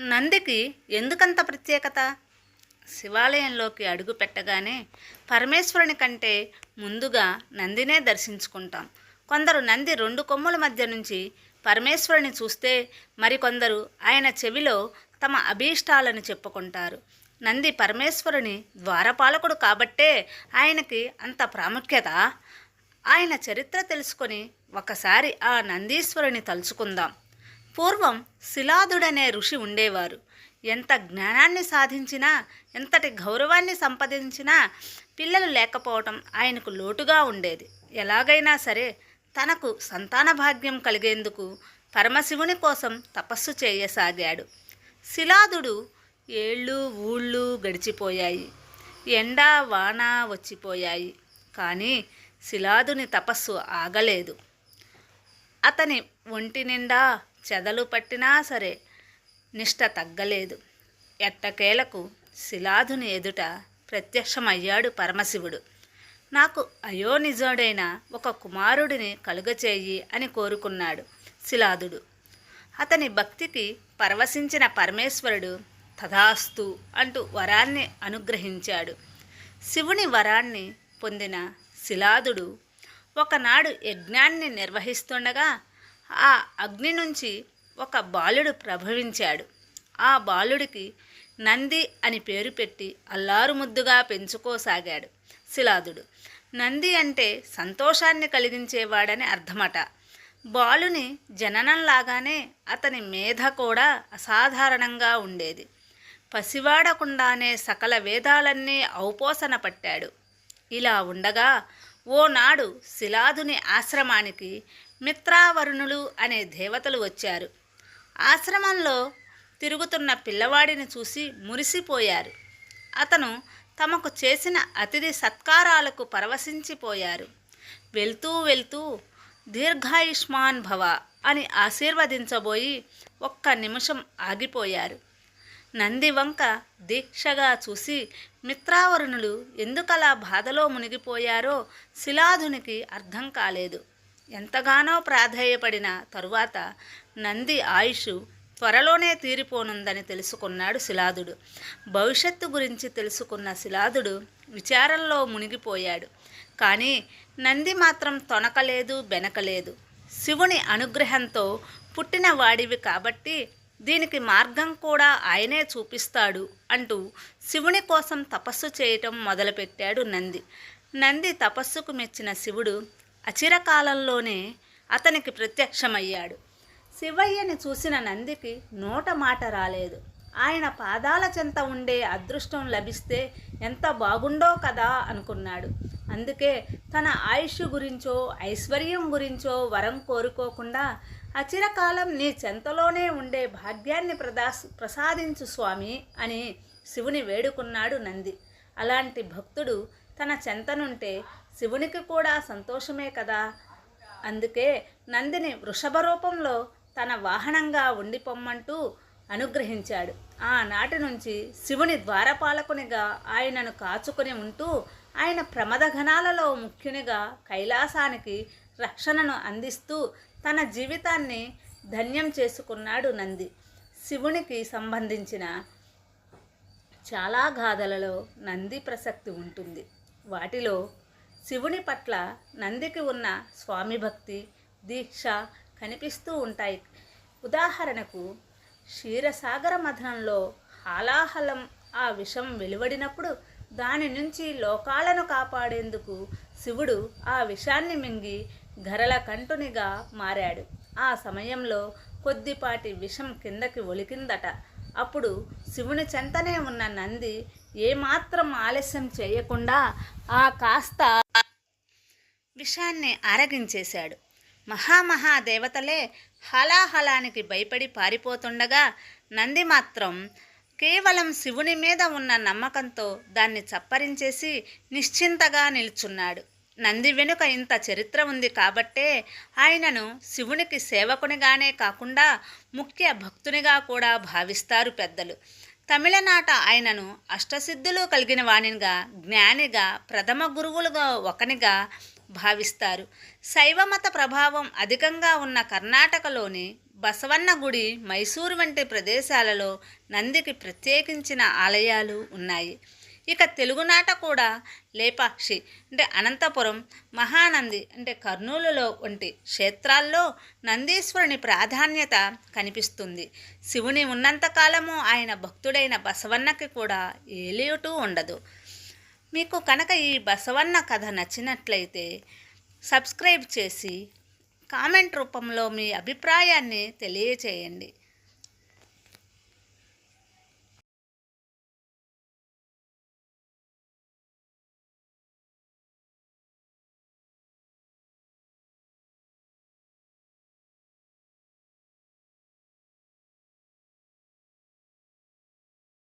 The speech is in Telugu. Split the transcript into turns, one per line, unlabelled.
నందికి ఎందుకంత ప్రత్యేకత? శివాలయంలోకి అడుగు పెట్టగానే పరమేశ్వరుని కంటే ముందుగా నందినే దర్శించుకుంటాం. కొందరు నంది రెండు కొమ్ముల మధ్య నుంచి పరమేశ్వరుని చూస్తే మరికొందరు ఆయన చెవిలో తమ అభీష్టాలను చెప్పుకుంటారు. నంది పరమేశ్వరుని ద్వారపాలకుడు కాబట్టే ఆయనకి అంత ప్రాముఖ్యత? ఆయన చరిత్ర తెలుసుకొని ఒకసారి ఆ నందీశ్వరుని తలుచుకుందాం. పూర్వం శిలాదుడనే ఋషి ఉండేవారు. ఎంత జ్ఞానాన్ని సాధించినా ఎంతటి గౌరవాన్ని సంపాదించినా పిల్లలు లేకపోవటం ఆయనకు లోటుగా ఉండేది. ఎలాగైనా సరే తనకు సంతాన భాగ్యం కలిగేందుకు పరమశివుని కోసం తపస్సు చేయసాగాడు. శిలాదుడు ఏళ్ళు ఊళ్ళు గడిచిపోయాయి. ఎండ వాన వచ్చిపోయాయి. కానీ శిలాదుని తపస్సు ఆగలేదు. అతని ఒంటి నిండా చెదలు పట్టినా సరే నిష్ట తగ్గలేదు. ఎట్టకేలకు శిలాదుని ఎదుట ప్రత్యక్షమయ్యాడు పరమశివుడు. నాకు అయోనిజుడైన ఒక కుమారుడిని కలుగచేయి అని కోరుకున్నాడు శిలాదుడు. అతని భక్తికి పరవశించిన పరమేశ్వరుడు తథాస్తు అంటూ వరాన్ని అనుగ్రహించాడు. శివుని వరాన్ని పొందిన శిలాదుడు ఒకనాడు యజ్ఞాన్ని నిర్వహిస్తుండగా ఆ అగ్ని నుంచి ఒక బాలుడు ప్రభవించాడు. ఆ బాలుడికి నంది అని పేరు పెట్టి అల్లారు ముద్దుగా పెంచుకోసాగాడు శిలాదుడు. నంది అంటే సంతోషాన్ని కలిగించేవాడని అర్థమట. బాలుని జననంలాగానే అతని మేధ కూడా అసాధారణంగా ఉండేది. పసివాడకుండానే సకల వేదాలన్నీ ఔపోసన పట్టాడు. ఇలా ఉండగా ఓనాడు శిలాదుని ఆశ్రమానికి మిత్రావరుణులు అనే దేవతలు వచ్చారు. ఆశ్రమంలో తిరుగుతున్న పిల్లవాడిని చూసి మురిసిపోయారు. అతను తమకు చేసిన అతిథి సత్కారాలకు పరవశించిపోయారు. వెళ్తూ వెళ్తూ దీర్ఘాయుష్మాన్ భవ అని ఆశీర్వదించబోయి ఒక్క నిమిషం ఆగిపోయారు. నందివంక దీక్షగా చూసి మిత్రావరుణులు ఎందుకలా బాధలో మునిగిపోయారో శిలాధునికి అర్థం కాలేదు. ఎంతగానో ప్రాధేయపడిన తరువాత నంది ఆయుష్ త్వరలోనే తీరిపోనుందని తెలుసుకున్నాడు శిలాదుడు. భవిష్యత్తు గురించి తెలుసుకున్న శిలాదుడు విచారంలో మునిగిపోయాడు. కానీ నంది మాత్రం తొనకలేదు బెనకలేదు. శివుని అనుగ్రహంతో పుట్టిన వాడివి కాబట్టి దీనికి మార్గం కూడా ఆయనే చూపిస్తాడు అంటూ శివుని కోసం తపస్సు చేయటం మొదలుపెట్టాడు నంది. నంది తపస్సుకు మెచ్చిన శివుడు అచిరకాలంలోనే అతనికి ప్రత్యక్షమయ్యాడు. శివయ్యని చూసిన నందికి నోట మాట రాలేదు. ఆయన పాదాల చెంత ఉండే అదృష్టం లభిస్తే ఎంత బాగుండో కదా అనుకున్నాడు. అందుకే తన ఆయుష్ గురించో ఐశ్వర్యం గురించో వరం కోరుకోకుండా అచిరకాలం నీ చెంతలోనే ఉండే భాగ్యాన్ని ప్రదాస్ ప్రసాదించు స్వామి అని శివుని వేడుకున్నాడు నంది. అలాంటి భక్తుడు తన చెంతనుంటే శివునికి కూడా సంతోషమే కదా? అందుకే నందిని వృషభ రూపంలో తన వాహనంగా ఉండిపోమ్మంటూ అనుగ్రహించాడు. ఆనాటి నుంచి శివుని ద్వారపాలకునిగా ఆయనను కాచుకుని ఉంటూ ఆయన ప్రమదఘనాలలో ముఖ్యునిగా కైలాసానికి రక్షణను అందిస్తూ తన జీవితాన్ని ధన్యం చేసుకున్నాడు నంది. శివునికి సంబంధించిన చాలా గాథలలో నంది ప్రసక్తి ఉంటుంది. వాటిలో శివుని పట్ల నందికి ఉన్న స్వామి భక్తి దీక్ష కనిపిస్తూ ఉంటాయి. ఉదాహరణకు క్షీరసాగర మథనంలో హాలాహలం ఆ విషం వెలువడినప్పుడు దాని నుంచి లోకాలను కాపాడేందుకు శివుడు ఆ విషాన్ని మింగి ఘరల కంటునిగా మారాడు. ఆ సమయంలో కొద్దిపాటి విషం కిందకి ఒలికిందట. అప్పుడు శివుని చెంతనే ఉన్న నంది ఏమాత్రం ఆలస్యం చేయకుండా ఆ కాస్త విషాన్ని ఆరగించేశాడు. మహామహాదేవతలే హలాహలానికి భయపడి పారిపోతుండగా నంది మాత్రం కేవలం శివుని మీద ఉన్న నమ్మకంతో దాన్ని చప్పరించేసి నిశ్చింతగా నిల్చున్నాడు. నంది వెనుక ఇంత చరిత్ర ఉంది కాబట్టే ఆయనను శివునికి సేవకునిగానే కాకుండా ముఖ్య భక్తునిగా కూడా భావిస్తారు పెద్దలు. తమిళనాట ఆయనను అష్టసిద్ధులు కలిగిన వాణిగా జ్ఞానిగా ప్రథమ గురువులుగా ఒకనిగా భావిస్తారు. శైవమత ప్రభావం అధికంగా ఉన్న కర్ణాటకలోని బసవన్న గుడి మైసూరు వంటి ప్రదేశాలలో నందికి ప్రత్యేకించిన ఆలయాలు ఉన్నాయి. ఇక తెలుగునాట కూడా లేపాక్షి. అంటే అనంతపురం మహానంది అంటే కర్నూలులో వంటి క్షేత్రాల్లో నందీశ్వరుని ప్రాధాన్యత కనిపిస్తుంది. శివుని ఉన్నంతకాలము ఆయన భక్తుడైన బసవన్నకి కూడా ఏలియుటూ ఉండదు. మీకు కనుక ఈ బసవన్న కథ నచ్చినట్లయితే సబ్స్క్రైబ్ చేసి కామెంట్ రూపంలో మీ అభిప్రాయాన్ని తెలియచేయండి.